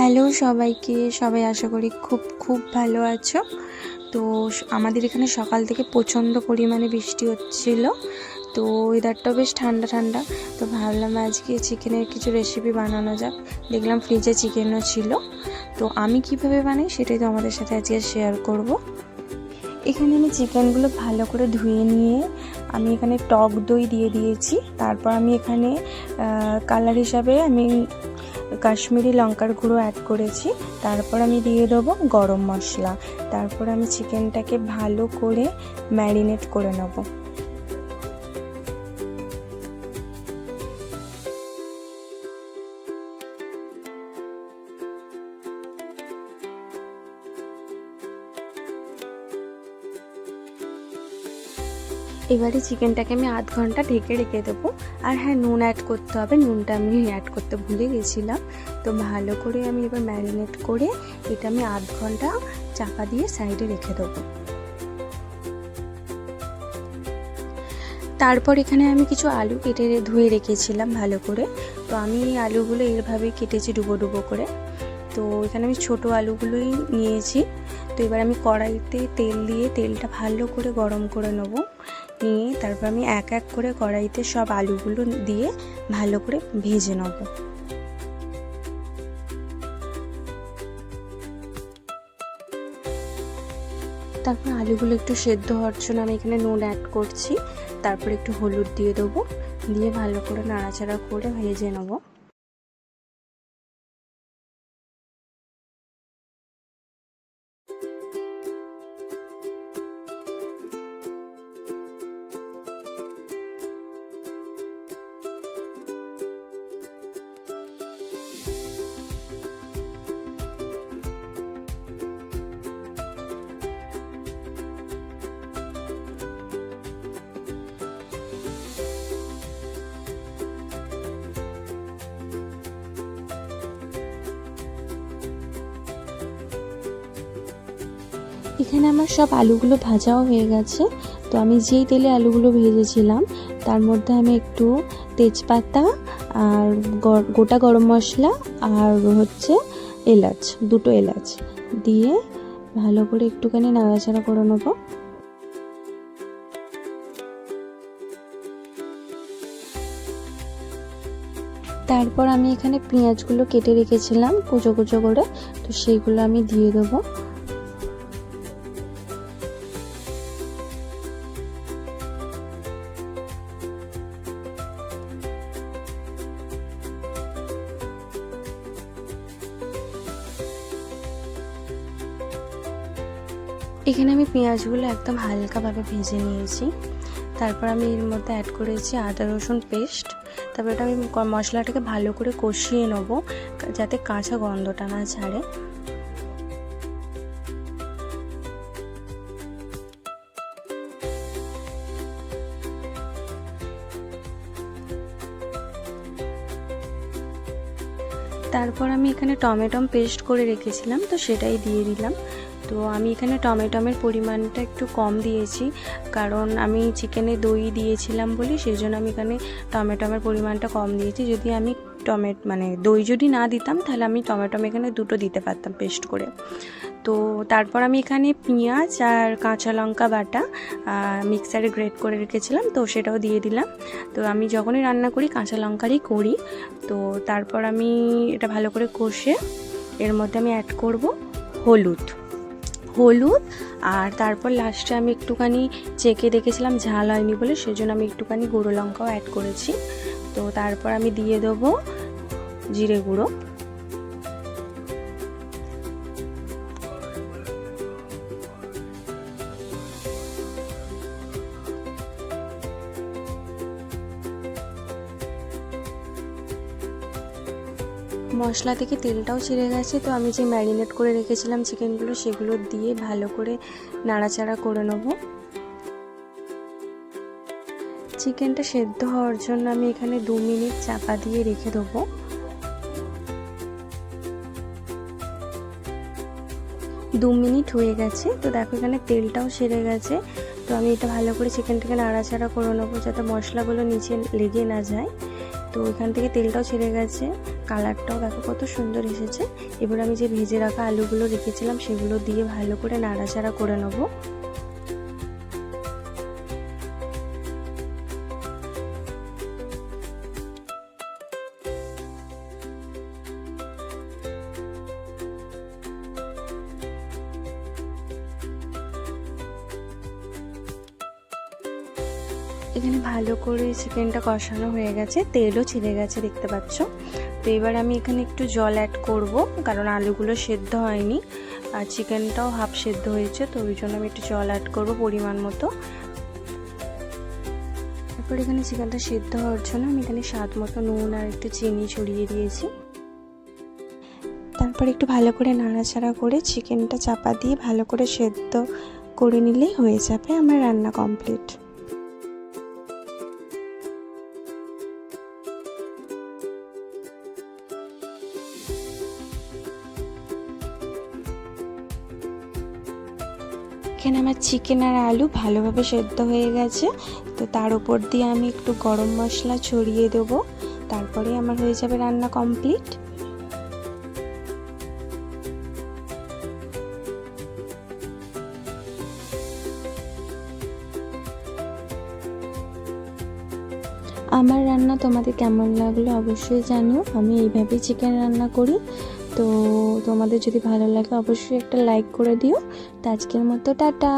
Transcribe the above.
Hello সবাইকে, সবাই আশা করি খুব খুব ভালো আছো। তো আমাদের এখানে সকাল থেকে প্রচণ্ড পরিমাণে বৃষ্টি হচ্ছিল। তো ওয়েদারটাও বেশ ঠান্ডা ঠান্ডা। তো ভাবলাম আজকে চিকেনের কিছু রেসিপি বানানো যাক। দেখলাম ফ্রিজে চিকেনও ছিল। তো আমি কীভাবে বানাই সেটাই তো আমাদের সাথে আজকে শেয়ার করব। এখানে আমি চিকেনগুলো ভালো করে ধুয়ে নিয়ে আমি এখানে টক দই দিয়ে দিয়েছি। তারপর আমি এখানে কালার হিসাবে আমি কাশ্মীরি লঙ্কার গুঁড়ো অ্যাড করেছি। তারপর আমি দিয়ে দেবো গরম মশলা। তারপর আমি চিকেনটাকে ভালো করে ম্যারিনেট করে নেব। এবারে চিকেনটাকে আমি আধ ঘণ্টা ঢেকে রেখে দেবো। আর হ্যাঁ নুন অ্যাড করতে হবে। নুনটা আমি অ্যাড করতে ভুলে গেছিলাম। তো ভালো করে আমি এবার ম্যারিনেট করে এটা আমি আধ ঘণ্টা চাপা দিয়ে সাইডে রেখে দেবো। তারপর এখানে আমি কিছু আলু কেটে ধুয়ে রেখেছিলাম ভালো করে। তো আমি এই আলুগুলো এভাবে কেটেছি ডুবো ডুবো করে। তো এখানে আমি ছোট আলুগুলোই নিয়েছি। তো এবার আমি কড়াইতে তেল দিয়ে তেলটা ভালো করে গরম করে নেব। নিয়ে তারপর আমি এক এক করে কড়াইতে সব আলুগুলো দিয়ে ভালো করে ভেজে নেব। তারপর আলুগুলো একটু সেদ্ধ হওয়ার জন্য আমি এখানে নুন অ্যাড করছি। তারপর একটু হলুদ দিয়ে দেবো। দিয়ে ভালো করে নাড়াচাড়া করে ভেজে নেব। এখানে আমার সব আলুগুলো ভাজাও হয়ে গেছে। তো আমি যেই তেলে আলুগুলো ভেজেছিলাম, তার মধ্যে আমি একটু তেজপাতা আর গোটা গরম মশলা আর হচ্ছে এলাচ, দুটো এলাচ দিয়ে ভালো করে একটুখানি নাড়াচাড়া করে নেব। তারপর আমি এখানে পেঁয়াজগুলো কেটে রেখেছিলাম, কুচো কুচো করে। তো সেইগুলো আমি দিয়ে দেবো। এখানে আমি পেঁয়াজগুলো একদম হালকাভাবে ভেজে নিয়েছি। তারপর আমি এর মধ্যে অ্যাড করেছি আদা, রসুন পেস্ট তারপর এটা আমি মশলাটাকে ভালো করে কষিয়ে নেব, যাতে কাঁচা গন্ধটা না ছাড়ে। তারপর আমি এখানে টমেটম পেস্ট করে রেখেছিলাম, তো সেটাই দিয়ে দিলাম। তো আমি এখানে টমেটমের পরিমাণটা একটু কম দিয়েছি, কারণ আমি চিকেনে দই দিয়েছিলাম বলে সেই জন্য আমি এখানে টমেটমের পরিমাণটা কম দিয়েছি। যদি আমি টমেট মানে দই যদি না দিতাম, তাহলে আমি টমেটম এখানে দুটো দিতে পারতাম পেস্ট করে। তো তারপর আমি এখানে পেঁয়াজ আর কাঁচা লঙ্কা বাটা মিক্সারে গ্রেট করে রেখেছিলাম, তো সেটাও দিয়ে দিলাম। তো আমি যখনই রান্না করি, কাঁচা লঙ্কারই করি। তো তারপর আমি এটা ভালো করে কষে, এর মধ্যে আমি অ্যাড করব হলুদ। হলুদ, আর তারপর লাস্টে আমি একটুখানি চেকে দেখেছিলাম ঝাল হয়নি বলে, সেজন্য আমি একটুখানি গুঁড়ো লঙ্কাও অ্যাড করেছি। তো তারপর আমি দিয়ে দেবো জিরে গুঁড়ো। মশলা থেকে তেলটাও ছেড়ে গেছে, তো আমি যে ম্যারিনেট করে রেখেছিলাম চিকেনগুলো সেগুলো দিয়ে ভালো করে নাড়াচাড়া করে নেব। চিকেনটা সেদ্ধ হওয়ার জন্য আমি এখানে দু মিনিট চাপা দিয়ে রেখে দেবো। দু মিনিট হয়ে গেছে, তো দেখো এখানে তেলটাও সেরে গেছে, তো আমি এটা ভালো করে চিকেনটাকে নাড়াচাড়া করে নেব যাতে মশলাগুলো নিচে লেগে না যায়। তো এখান থেকে তেলটাও ছেড়ে গেছে, কালারটাও দেখো কত সুন্দর এসেছে। এবার আমি যে ভেজে রাখা আলুগুলো রেখেছিলাম, সেগুলো দিয়ে ভালো করে নাড়াচাড়া করে নেব। এখানে ভালো করে চিকেনটা কষানো হয়ে গেছে, তেলও ছেড়ে গেছে দেখতে পাচ্ছ। তো এবার আমি এখানে একটু জল অ্যাড করব, কারণ আলুগুলো সেদ্ধ হয়নি, আর চিকেনটাও হাফ সেদ্ধ হয়েছে, তো ওই জন্য আমি একটু জল অ্যাড করব পরিমাণ মতো। তারপর এখানে চিকেনটা সেদ্ধ হওয়ার জন্য আমি এখানে স্বাদ মতো নুন আর একটু চিনি ছড়িয়ে দিয়েছি। তারপর একটু ভালো করে নাড়াচাড়া করে চিকেনটা চাপা দিয়ে ভালো করে সেদ্ধ করে নিলেই হয়ে যাবে আমার রান্না কমপ্লিট এখানে আমার চিকেন আর আলু ভালোভাবে সেদ্ধ হয়ে গেছে। তো তার উপর দিয়ে আমি একটু গরম মশলা ছড়িয়ে দেবো। তারপরে আমার হয়ে যাবে রান্না কমপ্লিট আমার রান্না তোমাদের কেমন লাগল অবশ্যই জানিও আমি এইভাবেই চিকেন রান্না করি। তো তোমাদের যদি ভালো লাগে অবশ্যই একটা লাইক করে দিও। তো আজকের মতো টাটা।